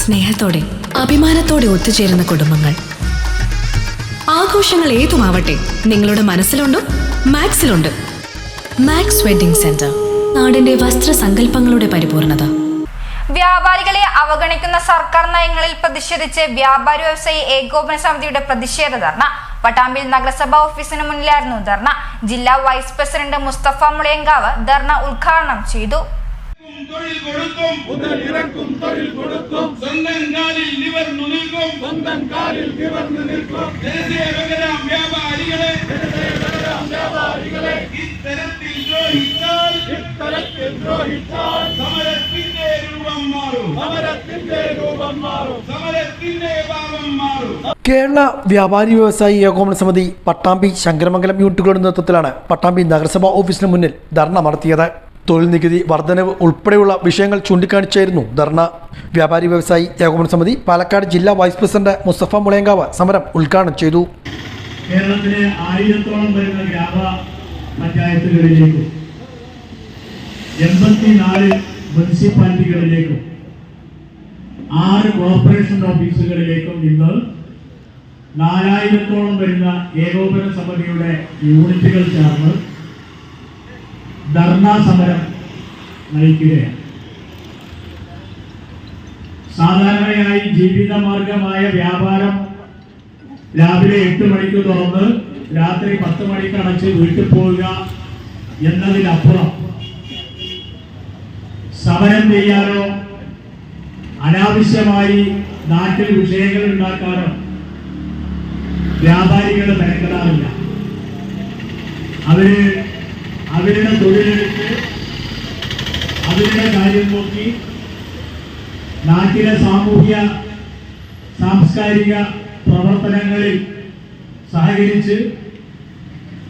സ്നേഹത്തോടെ അഭിമാനത്തോടെ ഒത്തുചേരുന്ന കുടുംബങ്ങൾ. ആഘോഷങ്ങൾ ഏതുമാവട്ടെ നിങ്ങളുടെ മനസ്സിലുണ്ടോ മാക്സിലുണ്ട്. മാക്സ് വെഡിംഗ് സെന്റർ നാടിന്റെ വസ്ത്ര വസ്ത്രസങ്കല്പങ്ങളുടെ പരിപൂർണത. വ്യാപാരികളെ അവഗണിക്കുന്ന സർക്കാർ നയങ്ങളിൽ പ്രതിഷേധിച്ച് വ്യാപാരി വ്യവസായി ഏകോപന സമിതിയുടെ പ്രതിഷേധ ധർണ. പട്ടാമ്പിൽ നഗരസഭാ ഓഫീസിന് മുന്നിലായിരുന്നു ധർണ. ജില്ലാ വൈസ് പ്രസിഡന്റ് മുസ്തഫ മുളയങ്കാവ് ധർണ ഉദ്ഘാടനം ചെയ്തു. ഭാവം മാറും. കേരള വ്യാപാരി വ്യവസായി ഏകോപന സമിതി പട്ടാമ്പി ശങ്കരമംഗലം യൂണിറ്റുകളുടെ നേതൃത്വത്തിലാണ് പട്ടാമ്പി നഗരസഭാ ഓഫീസിന് മുന്നിൽ ധർണ നടത്തിയത്. തൊഴിൽ നികുതി വർധനവ് ഉൾപ്പെടെയുള്ള വിഷയങ്ങൾ ചൂണ്ടിക്കാണിച്ചായിരുന്നു ധർണ. വ്യാപാരി വ്യവസായി ഏകോപന സമിതി പാലക്കാട് ജില്ലാ വൈസ് പ്രസിഡന്റ് മുസ്തഫ മുളയങ്കാവ് സമരം ഉദ്ഘാടനം ചെയ്തു. കേരളത്തിലെ ആയിരത്തോളം വരുന്ന ഗ്രാമ പഞ്ചായത്തുകളിലേക്കും എൺപത്തിനാല് മുനിസിപ്പാലിറ്റികളിലേക്കും ആറ് കോർപ്പറേഷൻ ഓഫീസുകളിലേക്കും ഇന്ന് നാലായിരത്തോളം വരുന്ന ഏകോപന സമിതിയുടെ യൂണിറ്റുകൾ ചേർന്ന് ധർണാ സമരം നയിക്കുകയാണ്. സാധാരണയായി ജീവിതമാർഗമായ വ്യാപാരം രാവിലെ എട്ട് മണിക്ക് തുറന്ന് രാത്രി പത്ത് മണിക്ക് അടച്ച് വീട്ടിൽ പോവുക എന്നതിനപ്പുറം സമരം ചെയ്യാനോ അനാവശ്യമായി നാട്ടിൽ വിഷയങ്ങൾ ഉണ്ടാക്കാനോ വ്യാപാരികൾ മെനക്കെടാറില്ല അവർ അവരുടെ തൊഴിലെടുത്ത് അവരുടെ കാര്യം നോക്കി നാട്ടിലെ സാമൂഹ്യ സാംസ്കാരിക പ്രവർത്തനങ്ങളിൽ സഹകരിച്ച്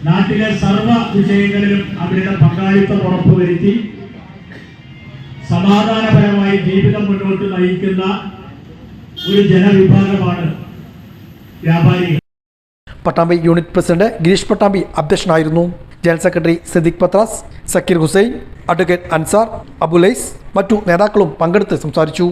നാട്ടിലെ സർവ വിഷയങ്ങളിലും അവരുടെ പങ്കാളിത്തം ഉറപ്പുവരുത്തി സമാധാനപരമായി ജീവിതം മുന്നോട്ട് നയിക്കുന്ന ഒരു ജനവിഭാഗമാണ് വ്യാപാരികൾ. പട്ടാമ്പി യൂണിറ്റ് പ്രസിഡന്റ് ഗിരീഷ് പട്ടാമ്പി അധ്യക്ഷനായിരുന്നു. General secretary Siddique Pathras Zakir Hussain advocate Ansar Abulais മറ്റു നേതാക്കളും പങ്കെടുത്ത് സംസാരിച്ചു.